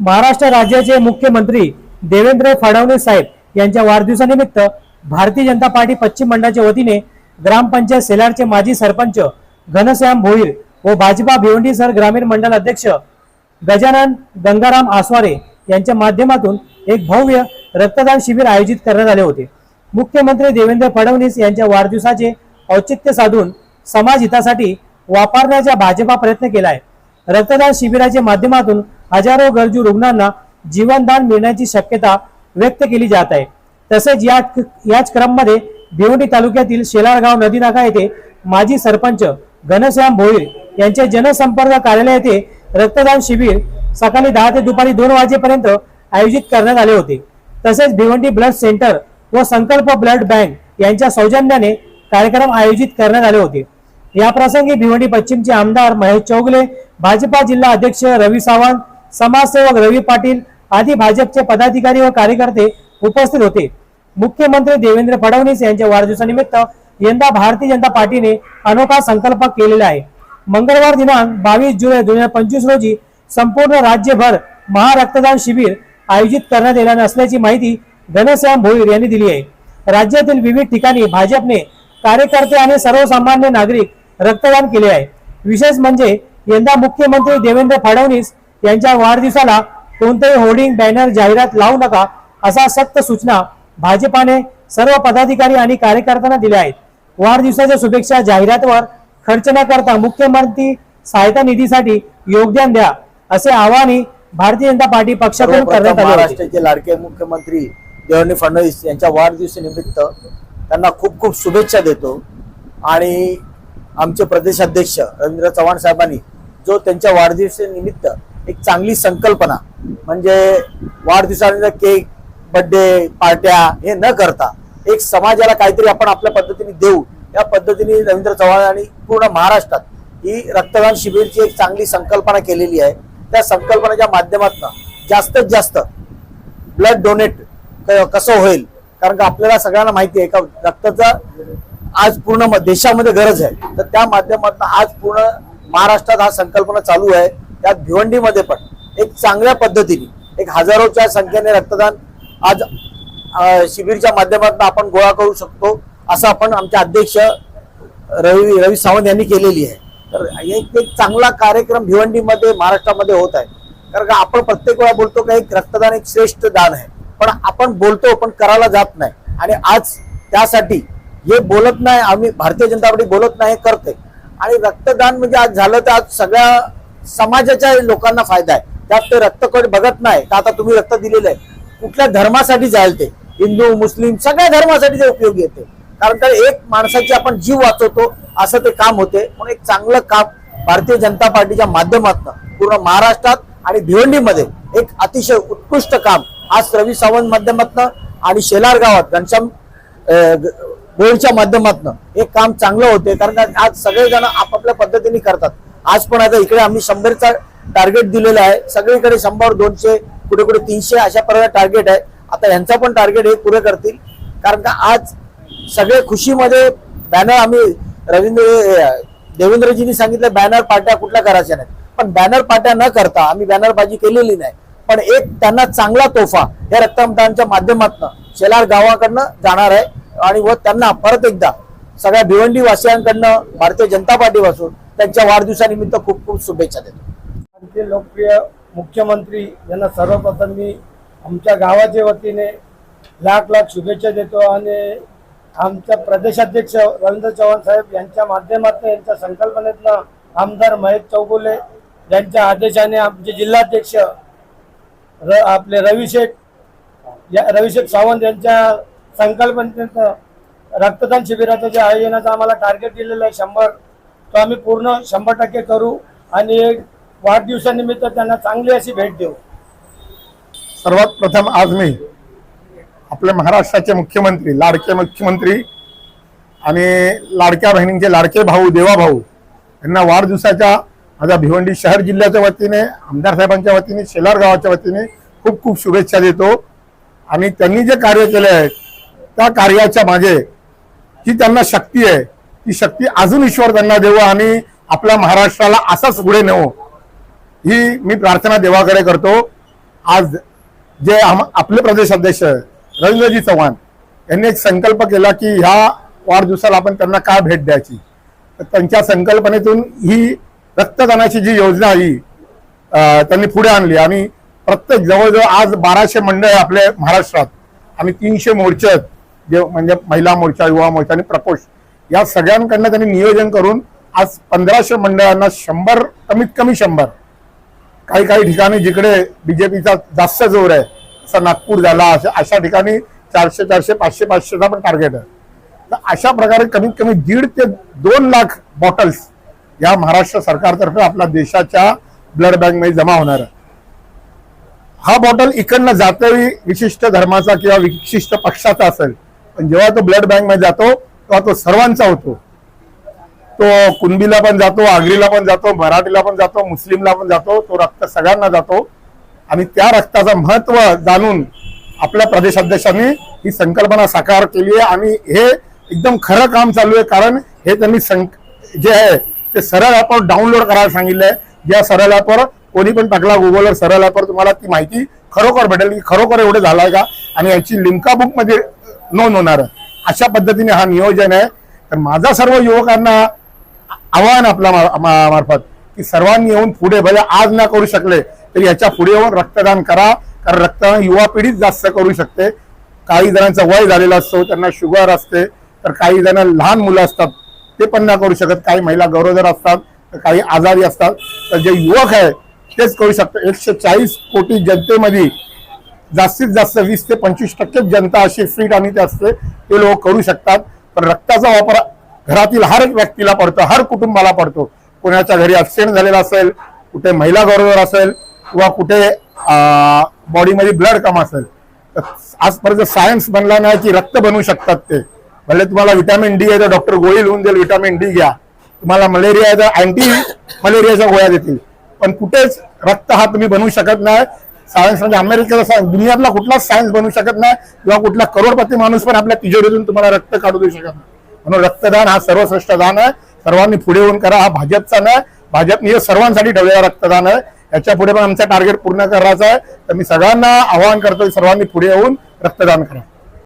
महाराष्ट्र राज्याचे मुख्यमंत्री देवेंद्र फडणवीस साहेब यांच्या वाढदिवसानिमित्त भारतीय जनता पार्टी पश्चिम मंडळाच्या वतीने ग्रामपंचायत सेलारचे माजी सरपंच घनश्याम भोईर व भाजपा भिवंडी सर ग्रामीण मंडळ अध्यक्ष गजानन गंगाराम आसवारे यांच्या माध्यमातून एक भव्य रक्तदान शिबिर आयोजित करण्यात आले होते. मुख्यमंत्री देवेंद्र फडणवीस यांच्या वाढदिवसाचे औचित्य साधून समाज हितासाठी वापरण्याचा भाजपा प्रयत्न केला आहे. रक्तदान शिबिराच्या माध्यमातून हजारो गरजू रुग्णांना जीवनदान मिळण्याची शक्यता व्यक्त केली जात आहे. तसेच या याच क्रममध्ये भिवंडी तालुक्यातील शेलारगाव नदी नाका येथे माजी सरपंच घनश्याम भोईर यांचे जनसंपर्क कार्यालय येथे रक्तदान शिबिर सकाळी दहा ते दुपारी दोन वाजेपर्यंत आयोजित करण्यात आले होते. तसेच भिवंडी ब्लड सेंटर व संकल्प ब्लड बँक यांच्या सौजन्याने कार्यक्रम आयोजित करण्यात आले होते. या प्रसंगी भिवंडी पश्चिमचे आमदार महेश चौगले भाजपा जिल्हा अध्यक्ष रवी सावंत समाजसेवक रवी पाटील आदी भाजपचे पदाधिकारी व कार्यकर्ते उपस्थित होते. मुख्यमंत्री देवेंद्र फडणवीस यांच्या वाढदिवसानिमित्त यंदा भारतीय जनता पार्टीने अनोखा संकल्प केलेला आहे. मंगळवार दिनांक बावीस जुलै दोन हजार पंचवीस रोजी संपूर्ण राज्यभर महारक्तदान शिबिर आयोजित करण्यात येणार असल्याची माहिती घनश्याम भोईर यांनी दिली आहे. राज्यातील विविध ठिकाणी भाजपने कार्यकर्ते आणि सर्वसामान्य नागरिक रक्तदान केले आहे. विशेष म्हणजे यंदा मुख्यमंत्री देवेंद्र फडणवीस यांच्या वाढदिवसाला कोणतेही होर्डिंग बॅनर जाहिरात लावू नका असा सक्त सूचना भाजपाने सर्व पदाधिकारी आणि कार्यकर्त्यांना दिल्या आहेत. वाढदिवसाच्या शुभेच्छा जाहिरातवर खर्च न करता मुख्यमंत्री सहायता निधीसाठी योगदान द्या असे आवाहनही भारतीय जनता पार्टी पक्षाकडून करण्यात आले महाराष्ट्राचे लाडके मुख्यमंत्री देवेंद्र फडणवीस यांच्या वाढदिवसानिमित्त त्यांना खूप खूप शुभेच्छा देतो. आणि आमचे प्रदेशाध्यक्ष रवींद्र चव्हाण साहेबांनी जो त्यांच्या वाढदिवसानिमित्त एक चांगली संकल्पना म्हणजे वाढदिवसानंतर केक बर्थडे पार्ट्या हे न करता एक समाजाला काहीतरी आपण आपल्या पद्धतीने देऊ. या पद्धतीने रवींद्र चव्हाण आणि पूर्ण महाराष्ट्रात ही रक्तदान शिबिरची एक चांगली संकल्पना केलेली आहे. त्या संकल्पनेच्या माध्यमातून जास्तीत जास्त ब्लड डोनेट कसं होईल? कारण का आपल्याला सगळ्यांना माहिती आहे का रक्ताचा आज पूर्ण म- देशामध्ये गरज आहे. तर त्या माध्यमातून आज पूर्ण महाराष्ट्रात हा संकल्पना चालू आहे. त्यात भिवंडीमध्ये पण एक चांगल्या पद्धतीने एक हजारोच्या संख्येने रक्तदान आज शिबिरच्या माध्यमातून आपण गोळा करू शकतो असं आपण आमचे अध्यक्ष रवी रवी सावंत यांनी केलेली आहे. तर एक एक चांगला कार्यक्रम भिवंडीमध्ये महाराष्ट्रामध्ये होत आहे. कारण का आपण प्रत्येक वेळा बोलतो का एक रक्तदान एक श्रेष्ठ दान आहे. पण आपण बोलतो पण करायला जात नाही. आणि आज त्यासाठी हे बोलत नाही आम्ही भारतीय जनता पार्टी बोलत नाही हे करते आणि रक्तदान म्हणजे आज झालं तर आज सगळ्या समाजाच्या लोकांना फायदा आहे. त्यात ते रक्तकट बघत नाही का आता तुम्ही रक्त दिलेलं आहे. कुठल्या धर्मासाठी जाईल ते? हिंदू मुस्लिम सगळ्या धर्मासाठी ते उपयोगी येते कारण तर एक माणसाची आपण जीव वाचवतो असं ते काम होते. म्हणून एक चांगलं काम भारतीय जनता पार्टीच्या माध्यमातून पूर्ण महाराष्ट्रात आणि भिवंडीमध्ये एक अतिशय उत्कृष्ट काम आज रवी सावंत माध्यमातून आणि शेलार गावात घनश्याम बोर्डच्या माध्यमातून हे काम चांगलं होते कारण आज सगळेजण आपापल्या पद्धतीने करतात. आज पण आता इकडे आम्ही शंभरचा टार्गेट दिलेला आहे. सगळीकडे शंभर दोनशे कुठे कुठे तीनशे अशा प्रकारे टार्गेट आहे. आता यांचा पण टार्गेट हे पुरे करतील. कारण का आज सगळे खुशीमध्ये बॅनर आम्ही रवींद्र देवेंद्रजींनी सांगितलं बॅनर पार्ट्या कुठल्या करायच्या नाही पण बॅनर पार्ट्या न करता आम्ही बॅनरबाजी केलेली नाही. पण एक त्यांना चांगला तोफा या रक्तदानाच्या माध्यमातून शेलार गावाकडनं जाणार आहे. आणि व त्यांना परत एकदा सगळ्या भिवंडी वासियांकडनं भारतीय जनता पार्टीपासून त्यांच्या वाढदिवसानिमित्त खूप खूप शुभेच्छा देतो. आमचे लोकप्रिय मुख्यमंत्री यांना सर्वप्रथम मी आमच्या गावाच्या वतीने लाख लाख शुभेच्छा देतो आणि आमच्या प्रदेशाध्यक्ष रवींद्र चव्हाण साहेब यांच्या माध्यमातून यांच्या संकल्पनेतनं आमदार महेश चौगुले यांच्या आदेशाने आमचे जिल्हाध्यक्ष र आपले रविशेख या रविशेख सावंत यांच्या संकल्पनेत रक्तदान शिबिराचं जे आयोजनाचं आम्हाला टार्गेट दिलेलं आहे शंभर तो आम्ही पूर्ण शंभर टक्के करू आणि एक वाढदिवसानिमित्त त्यांना चांगली अशी भेट देऊ. सर्वात प्रथम आज मी आपल्या महाराष्ट्राचे मुख्यमंत्री लाडके मुख्यमंत्री आणि लाडक्या बहिणींचे लाडके भाऊ देवा भाऊ यांना वाढदिवसाच्या माझ्या भिवंडी शहर जिल्ह्याच्या वतीने आमदार साहेबांच्या वतीने शेलार गावाच्या वतीने खूप खूप शुभेच्छा देतो. आणि त्यांनी जे कार्य केले आहे त्या कार्याच्या मागे जी त्यांना शक्ती आहे ती शक्ती अजून ईश्वर त्यांना देव आणि आपल्या महाराष्ट्राला असाच पुढे नेवो ही मी प्रार्थना देवाकडे करतो. आज जे आम- आपले प्रदेश अध्यक्ष रवींद्रजी चव्हाण यांनी एक संकल्प केला की ह्या वाढदिवसाला आपण त्यांना काय भेट द्यायची? तर त्यांच्या संकल्पनेतून ही रक्तदानाची जी योजना ही त्यांनी पुढे आणली. आणि प्रत्येक जवळजवळ आज बाराशे मंडळ आहे आपल्या महाराष्ट्रात. आणि तीनशे मोर्चे आहेत जे म्हणजे महिला मोर्चा युवा मोर्चा आणि प्रकोष्ठ या सगळ्यांकडनं त्यांनी नियोजन करून आज पंधराशे मंडळांना शंभर कमीत कमी शंभर. काही काही ठिकाणी जिकडे बीजेपीचा जास्त जोर आहे जसं नागपूर झाला अशा ठिकाणी चारशे चारशे पाचशे पाचशेचा पण टार्गेट आहे. तर अशा प्रकारे कमीत कमी दीड ते दोन लाख बॉटल्स या महाराष्ट्र सरकारतर्फे आपल्या देशाच्या ब्लड बँकमध्ये जमा होणार आहे हा बॉटल इकडनं जातोही विशिष्ट धर्माचा किंवा विशिष्ट पक्षाचा असेल पण जेव्हा तो ब्लड बँकमध्ये जातो तेव्हा तो सर्वांचा होतो. तो कुणबीला पण जातो आगरीला पण जातो मराठीला पण जातो मुस्लिमला पण जातो तो रक्त सगळ्यांना जातो. आणि त्या रक्ताचं महत्त्व जाणून आपल्या प्रदेशाध्यक्षांनी ही संकल्पना साकार केली आहे. आणि हे एकदम खरं काम चालू आहे कारण हे त्यांनी संक जे आहे ते सरळ ॲपवर डाउनलोड करायला सांगितलं आहे. ज्या सरळ ॲपवर कोणी पण टाकला गुगलवर सरळ ॲपवर तुम्हाला ती माहिती खरोखर भेटेल. की खरोखर एवढं आहे का? आणि याची लिम्का बुकमध्ये नोंद होणार. अशा पद्धतीने हा नियोजन आहे. तर माझा सर्व युवकांना आव्हान आपल्या मार्फत की सर्वांनी येऊन पुढे भले आज ना करू शकले तरी याच्यापुढे येऊन रक्तदान करा. कारण रक्तदान युवा पिढीच जास्त करू शकते. काही जणांचं वय झालेलं असतो त्यांना शुगर असते तर काही जण लहान मुलं असतात ते पण ना करू शकत. काही महिला गरोदर असतात तर काही आजारी असतात. तर जे युवक आहे तेच करू शकतात एकशे चाळीस कोटी जनतेमध्ये जास्तीत जास्त वीस ते पंचवीस टक्के जनता अशी फिट आणि ते असते ते लोक करू शकतात. पण रक्ताचा वापर घरातील हर एक व्यक्तीला पडतो हर कुटुंबाला पडतो. कोणाच्या घरी ऍक्सिडेंट झालेला असेल कुठे महिला गरोदर असेल किंवा कुठे बॉडीमध्ये ब्लड कम असेल तर आजपर्यंत सायन्स बनला नाही की रक्त बनवू शकतात ते. भले तुम्हाला व्हिटॅमिन डी आहे तर डॉक्टर गोळी लिहून देईल विटॅमिन डी घ्या. तुम्हाला मलेरिया आहे तर अँटी मलेरियाच्या गोळ्या देतील. पण कुठेच रक्त हा तुम्ही बनवू शकत नाही. सायन्स म्हणजे अमेरिकेचा सायन्स दुनियातला कुठलाच सायन्स बनवू शकत नाही किंवा कुठला करोडपती माणूस पण आपल्या तिजोरीतून तुम्हाला रक्त काढू देऊ शकत नाही. म्हणून रक्तदान हा सर्वश्रेष्ठ दान आहे. सर्वांनी पुढे येऊन करा. हा भाजपचा नाही. भाजपने हे सर्वांसाठी ठेवलेला रक्तदान आहे. याच्यापुढे पण आमचा टार्गेट पूर्ण करायचा आहे. तर मी सगळ्यांना आवाहन करतो सर्वांनी पुढे येऊन रक्तदान करा.